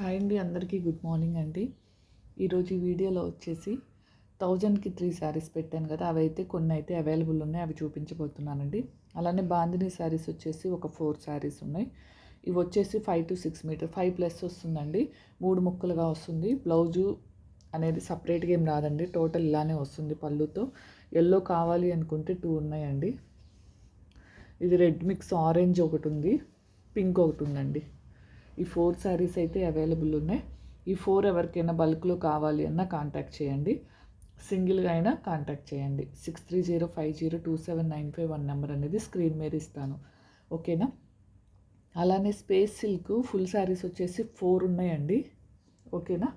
Hi అండి అందరికీ good morning అండి. ఈరోజు ఈ వీడియోలో వచ్చేసి థౌజండ్కి త్రీ శారీస్ పెట్టాను కదా అవి అయితే కొన్ని అయితే అవైలబుల్ ఉన్నాయి అవి చూపించబోతున్నానండి. అలానే బాందిని శారీస్ వచ్చేసి ఒక ఫోర్ శారీస్ ఉన్నాయి. ఇవి వచ్చేసి five to six metre five plus వస్తుందండి. మూడు ముక్కలుగా వస్తుంది. బ్లౌజు అనేది సపరేట్గా ఏం రాదండి టోటల్ ఇలానే వస్తుంది పళ్ళుతో. ఎల్లో కావాలి అనుకుంటే టూ ఉన్నాయండి. ఇది రెడ్ మిక్స్ ఆరెంజ్ ఒకటి ఉంది పింక్ ఒకటి ఉందండి. ఈ ఫోర్ శారీస్ అయితే అవైలబుల్ ఉన్నాయి. ఈ ఫోర్ ఎవరికైనా బల్క్లో కావాలి అన్నా కాంటాక్ట్ చేయండి. సింగిల్గా అయినా కాంటాక్ట్ చేయండి. Six three zero five zero two seven nine five one number అనేది స్క్రీన్ మీద ఇస్తాను. ఓకేనా? అలానే స్పేస్ సిల్క్ ఫుల్ శారీస్ వచ్చేసి ఫోర్ ఉన్నాయండి. ఓకేనా?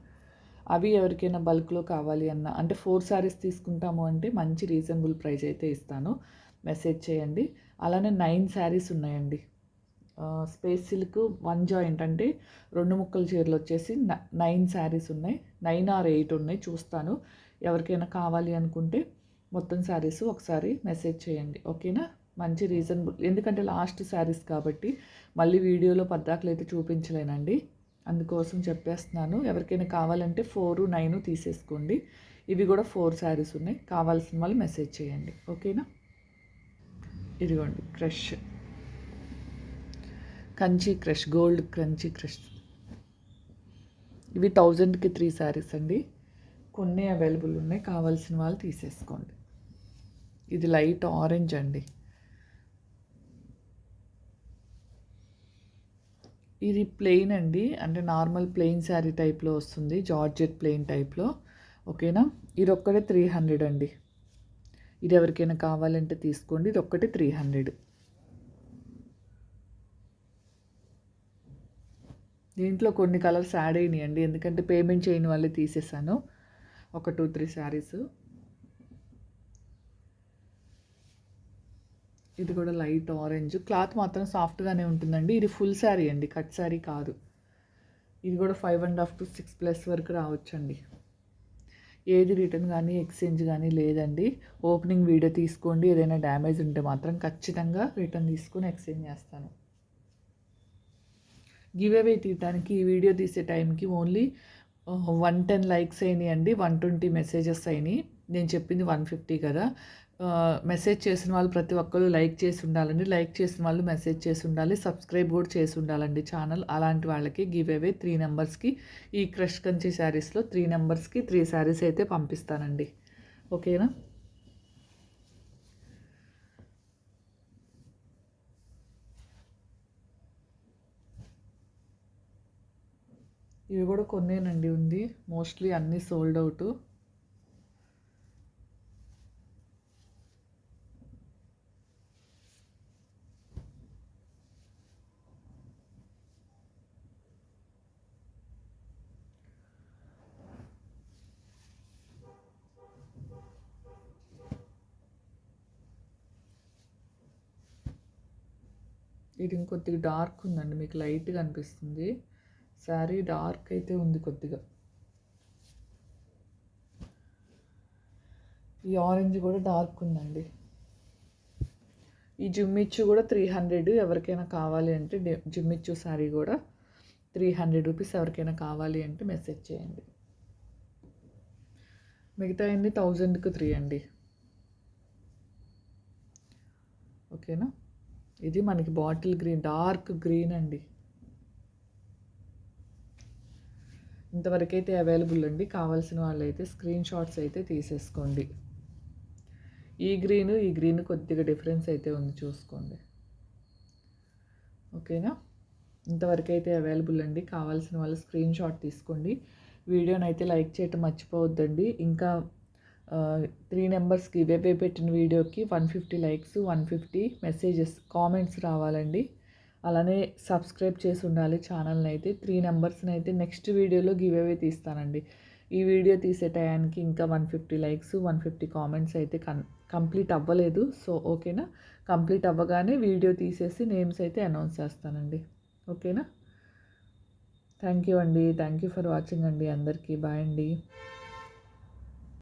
అవి ఎవరికైనా బల్క్లో కావాలి అన్న అంటే ఫోర్ శారీస్ తీసుకుంటాము అంటే మంచి రీజనబుల్ ప్రైస్ అయితే ఇస్తాను. మెసేజ్ చేయండి. అలానే నైన్ శారీస్ ఉన్నాయండి. స్పేస్ సిల్క్ వన్ జాయింట్ అంటే రెండు ముక్కల చీరలు వచ్చేసి నైన్ శారీస్ ఉన్నాయి. నైన్ ఆర్ ఎయిట్ ఉన్నాయి. చూస్తాను. ఎవరికైనా కావాలి అనుకుంటే మొత్తం శారీస్ ఒకసారి మెసేజ్ చేయండి. ఓకేనా? మంచి రీజనబుల్. ఎందుకంటే లాస్ట్ శారీస్ కాబట్టి మళ్ళీ వీడియోలో పద్దాకులు అయితే చూపించలేనండి. అందుకోసం చెప్పేస్తున్నాను. ఎవరికైనా కావాలంటే ఫోర్ నైన్ తీసేసుకోండి. ఇవి కూడా ఫోర్ శారీస్ ఉన్నాయి. కావాల్సిన వాళ్ళు మెసేజ్ చేయండి. ఓకేనా? ఇదిగోండి crush Kanchi crush gold Kanchi crush. ఇవి థౌజండ్కి త్రీ శారీస్ అండి. కొన్ని అవైలబుల్ ఉన్నాయి. కావాల్సిన వాళ్ళు తీసేసుకోండి. ఇది లైట్ ఆరెంజ్ అండి. ఇది ప్లెయిన్ అండి. అంటే నార్మల్ ప్లెయిన్ శారీ టైప్లో వస్తుంది. జార్జెట్ ప్లెయిన్ టైప్లో. ఓకేనా? ఇది ఒక్కటే త్రీ హండ్రెడ్ అండి. ఇది ఎవరికైనా కావాలంటే తీసుకోండి. ఇది ఒక్కటి త్రీ హండ్రెడ్. దీంట్లో కొన్ని కలర్స్ యాడ్ అయినాయండి. ఎందుకంటే పేమెంట్ చేయని వాళ్ళే తీసేసాను. ఒక టూ త్రీ శారీస్. ఇది కూడా లైట్ ఆరెంజ్. క్లాత్ మాత్రం సాఫ్ట్గానే ఉంటుందండి. ఇది ఫుల్ శారీ అండి. కట్ శారీ కాదు. ఇది కూడా five and half to six plus వరకు రావచ్చండి. ఏది రిటర్న్ కానీ ఎక్స్చేంజ్ కానీ లేదండి. ఓపెనింగ్ వీడియో తీసుకోండి. ఏదైనా డ్యామేజ్ ఉంటే మాత్రం ఖచ్చితంగా రిటర్న్ తీసుకొని ఎక్స్చేంజ్ చేస్తాను. గివ్ అవే తీయటానికి ఈ వీడియో తీసే టైంకి ఓన్లీ వన్ టెన్ లైక్స్ అయినాయి అండి వన్ ట్వంటీ మెసేజెస్ అయినాయి. నేను చెప్పింది వన్ ఫిఫ్టీ కదా. Uh, మెసేజ్ చేసిన వాళ్ళు ప్రతి ఒక్కరు లైక్ చేసి ఉండాలండి. లైక్ చేసిన వాళ్ళు మెసేజ్ చేసి ఉండాలి. సబ్స్క్రైబ్ కూడా చేసి ఉండాలండి ఛానల్ అలాంటి వాళ్ళకి గివ్ అవే త్రీ నెంబర్స్కి ఈ క్రష్ కంచి శారీస్లో త్రీ నెంబర్స్కి త్రీ శారీస్ అయితే పంపిస్తానండి. ఓకేనా ఇవి కూడా కొన్నేనండి ఉంది. మోస్ట్లీ అన్నీ సోల్డ్ అవుట్ ఇది ఇంకొద్దిగా డార్క్ ఉందండి మీకు లైట్గా అనిపిస్తుంది. శారీ డార్క్ అయితే ఉంది కొద్దిగా. ఈ ఆరెంజ్ కూడా డార్క్ ఉందండి. ఈ జిమ్మిచ్చు కూడా త్రీ హండ్రెడ్ ఎవరికైనా కావాలి అంటే జిమ్మిచ్చు శారీ కూడా త్రీ హండ్రెడ్ రూపీస్ ఎవరికైనా కావాలి అంటే మెసేజ్ చేయండి. మిగతా అన్ని థౌజండ్కి త్రీ అండి. ఓకేనా? ఇది మనకి బాటిల్ గ్రీన్ డార్క్ గ్రీన్ అండి. ఇంతవరకు అయితే అవైలబుల్ అండి. కావాల్సిన వాళ్ళైతే స్క్రీన్ షాట్స్ అయితే తీసేసుకోండి. ఈ గ్రీన్ ఈ గ్రీన్ కొద్దిగా డిఫరెన్స్ అయితే ఉంది చూసుకోండి. ఓకేనా ఇంతవరకు అయితే అవైలబుల్ అండి. కావాల్సిన వాళ్ళు స్క్రీన్ షాట్ తీసుకోండి. వీడియోని అయితే లైక్ చేయటం మర్చిపోవద్దండి. ఇంకా త్రీ నెంబర్స్కి ఇవేవే పెట్టిన వీడియోకి one fifty likes one fifty messages comments రావాలండి. అలానే సబ్స్క్రైబ్ చేసి ఉండాలి ఛానల్ని అయితే త్రీ నెంబర్స్ని అయితే నెక్స్ట్ వీడియోలో గివ్ అవే తీస్తానండి. ఈ వీడియో తీసే టయానికి ఇంకా one fifty likes one fifty comments అయితే కన్ కంప్లీట్ అవ్వలేదు. సో ఓకేనా? కంప్లీట్ అవ్వగానే వీడియో తీసేసి నేమ్స్ అయితే అనౌన్స్ చేస్తానండి. ఓకేనా? థ్యాంక్ యూ అండి. థ్యాంక్ యూ ఫర్ వాచింగ్ అండి అందరికీ. బాయ్ అండి.